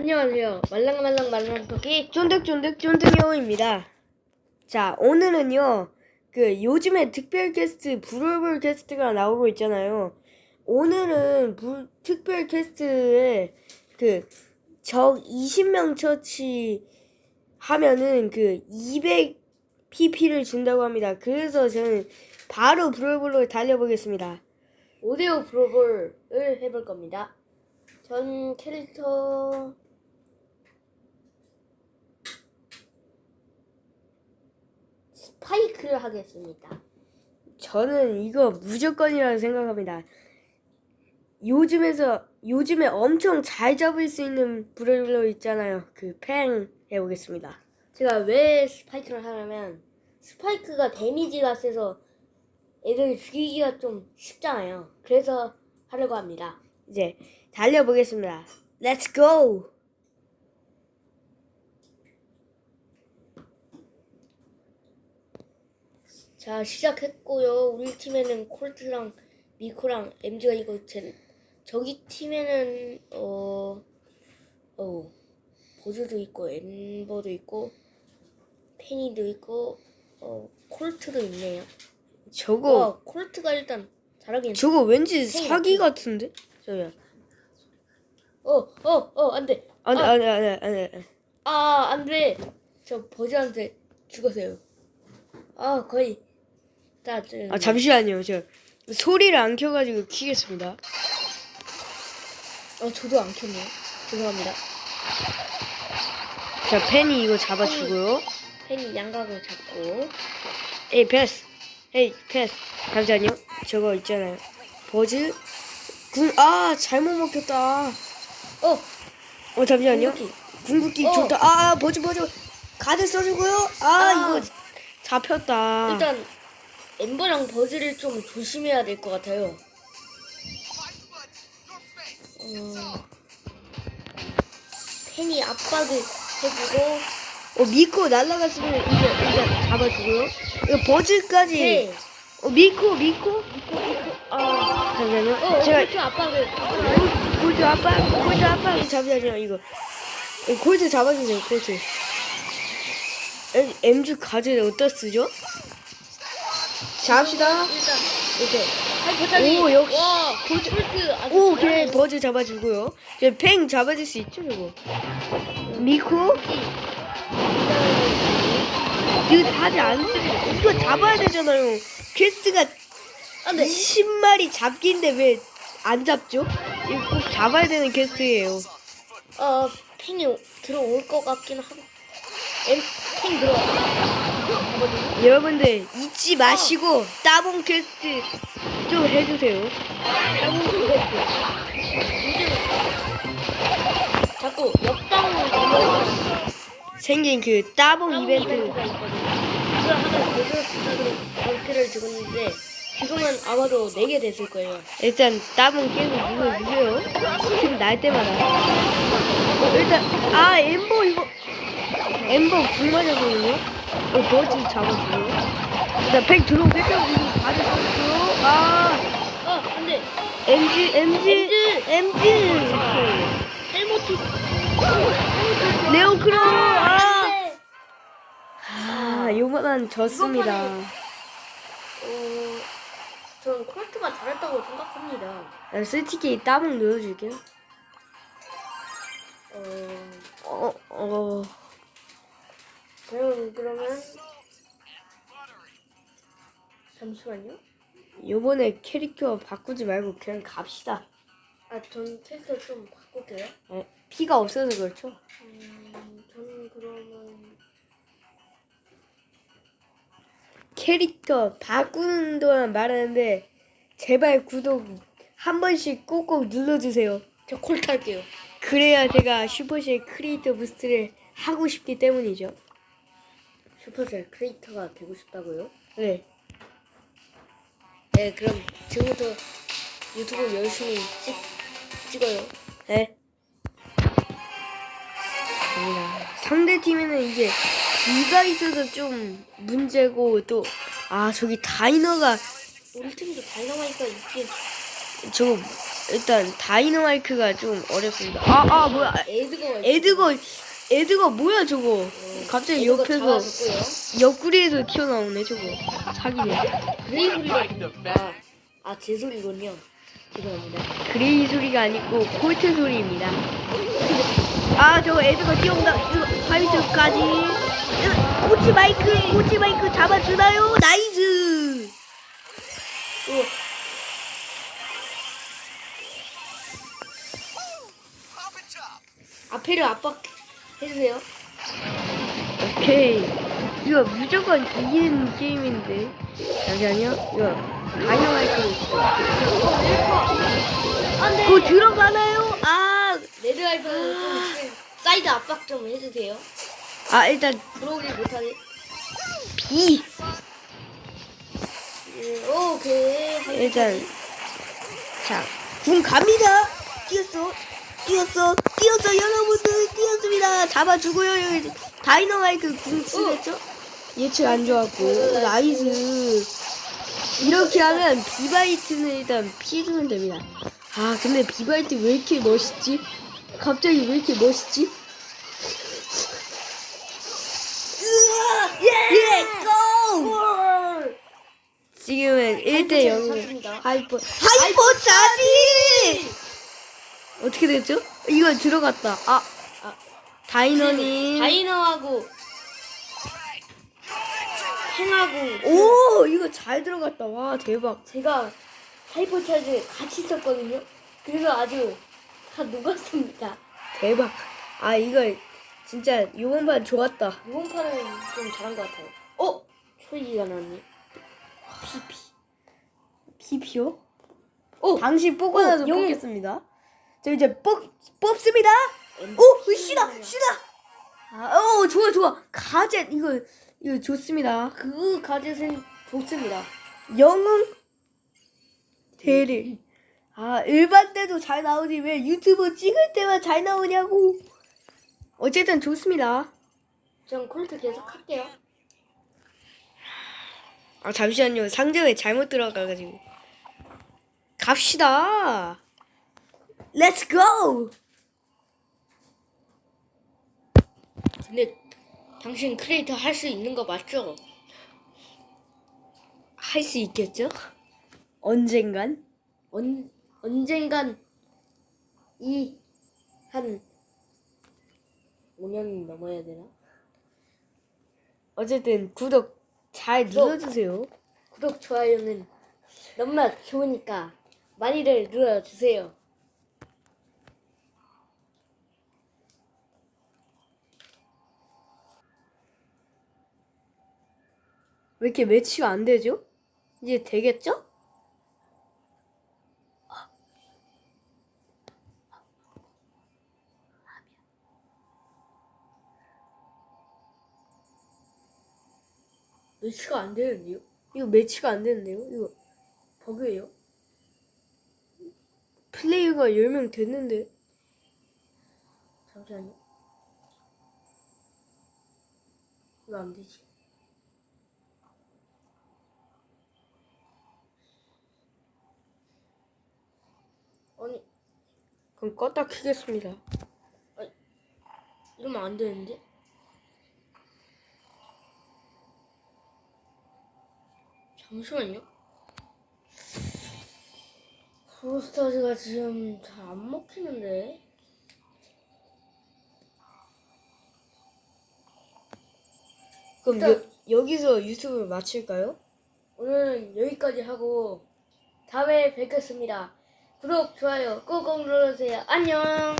안녕하세요. 말랑말랑 말랑토끼 쫀득쫀득 쫀득여우입니다. 자, 오늘은요, 그, 요즘에 특별 게스트, 브롤볼 게스트가 나오고 있잖아요. 오늘은 부, 특별 게스트에, 그, 적 20명 처치 하면은 그, 200 pp를 준다고 합니다. 그래서 저는 바로 브롤볼로 달려보겠습니다. 오데오 브로볼을 해볼 겁니다. 전 캐릭터 스파이크를 하겠습니다. 저는 이거 무조건이라고 생각합니다. 요즘에서 요즘에 엄청 잘 잡을 수 있는 브롤러 있잖아요. 그팽 해보겠습니다. 제가 왜 스파이크를 하냐면 스파이크가 데미지가 세서 애들 죽이기가 좀 쉽잖아요. 그래서 하려고 합니다. 이제 달려보겠습니다. Let's go. 자 시작했고요. 우리 팀에는 콜트랑 미코랑 MG가 있고 제 저기 팀에는 어 어, 보즈도 있고 엠버도 있고 페니도 있고 어 콜트도 있네요. 저거 와 콜트가 일단 잘하긴. 저거 왠지 사기 같은 같은데? 저야. 어어 어 안돼. 아니 아. 아니 아니 아니. 아니. 아 안돼. 저 버즈한테 죽었어요. 아 거의 아 잠시만요. 저 소리를 안 켜가지고 키겠습니다. 어 저도 안 켰네요. 죄송합니다. 자 펜이 이거 잡아주고요. 팬이 양각을 잡고 에이 패스 에이 패스 잠시만요 저거 있잖아요 버즈 궁 아 잘못 먹혔다 어 어 잠시만요 궁극기. 궁극기 어. 좋다 아 버즈 버즈 가드 써주고요 아, 아. 이거 잡혔다 일단 엠버랑 버즈를 좀 조심해야 될 것 같아요. 어, 팬이 압박을 해주고. 어 미코 날라갔으면 이제 일단 잡아주고요. 이거 버즈까지. 네. 어 미코 미코? 아, 잠시만요. 어, 제가 콜트 압박을. 골드 아빠 골드 아빠 잠시만요 이거. 이거 골드 잡아주세요 골드. MG 가드 어디다 쓰죠? 자 합시다 일단 이렇게 오, 역시. 와 아주 오, 그래 잘하네요. 버즈 잡아주고요. 이제 팽 잡아줄 수 있죠, 저거. 미코? 이거 하지 않습니다. 이거 잡아야 되잖아요. 퀘스트가 아, 네. 20마리 잡기인데 왜 안 잡죠? 이거 꼭 잡아야 되는 퀘스트예요. 어, 팽이 들어올 것 같긴 하고 엠, 팽 들어와 여러분들 잊지 마시고 따봉 퀘스트 좀 해주세요. 자꾸 역당을 넘어서 생긴 그 따봉 이벤트. 그걸 하나 보여줬으면 경기를 죽었는데 지금은 아마도 4개 됐을 거예요. 일단 따봉 계속 눌러주세요. 지금 날 때마다. 어, 일단 아 엠버 이거 엠버 궁 맞아보이요 어 버즈 잡아주고요. 일단 팩 들어오겠죠? 이거 받으셨고요. 아 어, 근데 MG MG MG 헬모티 레오크로 아, 네. 아 요만한 졌습니다. 어, 전 콜트가 잘했다고 생각합니다. 난 솔직히 따봉 눌러줄게요. 어, 어 어. 그럼 그러면 잠시만요. 요번에 캐릭터 바꾸지 말고 그냥 갑시다. 아, 전 캐릭터 좀 바꿀게요. 어, 피가 없어서 그렇죠? 음, 저는 그러면 캐릭터 바꾸는 동안 말하는데 제발 구독 한 번씩 꼭꼭 눌러주세요. 저 콜트 할게요. 그래야 제가 슈퍼쉘 크리에이터 부스트를 하고 싶기 때문이죠. 슈퍼셀 크리에이터가 되고 싶다고요? 네. 네, 그럼 지금부터 유튜브 열심히 찍, 찍어요. 네. 상대 팀에는 이제 비가 있어서 좀 문제고 또 아 저기 다이너가 우리 팀도 다이너마이트가 있긴 저거 일단 다이너마이크가 좀 어렵습니다. 아, 아, 뭐야. 에드거 에드거, 에드거 뭐야, 저거. 갑자기 옆에서, 잡아줬고요. 옆구리에서 튀어나오네, 저거. 사기네. 그레이 소리가 아, 아, 제 소리군요. 죄송합니다. 그레이 소리가 아니고 콜트 소리입니다. 아, 저거 에드거 뛰어온다. 이거 파이트까지. 코치 마이크, 코치 마이크 잡아주나요? 나이스! 또 앞에를 압박 해주세요. 오케이. 이거 무조건 이기는 게임인데. 잠시만요. 이거 다이너마이크. 안 돼! 그거 들어가나요? 아, 레드라이브 좀 사이드 압박 좀 해주세요. 아 일단 들어오길 못하게. B. 예, 오케이. 일단 자, 궁 갑니다. 뛰었어. 뛰었어. 뛰었어. 여러분들 뛰었습니다. 잡아주고요. 여기 다이너마이크 궁 쓰겠죠? 예측 안 좋았고 나이스. 이렇게 하면 비바이트는 일단 피해주면 됩니다. 아 근데 비바이트 왜 이렇게 멋있지? 갑자기 왜 이렇게 멋있지? 예! 고! 지금은 1대 0에 쳤습니다. 하이퍼 하이퍼 차지! 어떻게 됐죠? 이거 들어갔다. 아, 아, 다이너님. 다이너하고 팽하고 오, 이거 잘 들어갔다. 와, 대박. 제가 하이퍼 차지 같이 썼거든요. 그래서 아주 다 녹았습니다. 대박. 아, 이거 진짜 이번 판 좋았다. 이번 판은 좀 잘한 것 같아요. 어? 초이기가 나왔네. PP. PP요? 오! 당신 뽑고 오, 나서 영- 뽑겠습니다. 저 이제 뽑, 뽑습니다. 오, 쉬다, 쉬다. 아, 오, 좋아, 좋아. 가젯, 이거, 이거 좋습니다. 그 가젯은 좋습니다. 영웅 대리. 아 일반 때도 잘 나오지 왜 유튜브 찍을 때만 잘 나오냐고. 어쨌든 좋습니다. 전 콜트 계속 할게요. 아 잠시만요 상점에 잘못 들어가가지고. 갑시다. Let's go. 근데 당신 크리에이터 할 수 있는 거 맞죠? 할 수 있겠죠? 언젠간. 언, 언젠간 이 한 5년이 넘어야 되나? 어쨌든 구독 잘 구독. 눌러주세요. 구독, 좋아요는 너무나 좋으니까 많이들 눌러주세요. 왜 이렇게 매치가 안 되죠? 이제 되겠죠? 매치가 안 되는데요? 이거 매치가 안 되는데요? 이거 버그예요? 플레이어가 10명 됐는데 잠시만요. 왜안 되지? 그럼 껐다 키겠습니다. 이러면 안 되는데? 잠시만요. 브로스타즈가 지금 잘 안 먹히는데? 그럼 일단- 여, 여기서 유튜브를 마칠까요? 오늘은 여기까지 하고 다음에 뵙겠습니다. 구독, 좋아요 꾹꾹 눌러주세요. 안녕!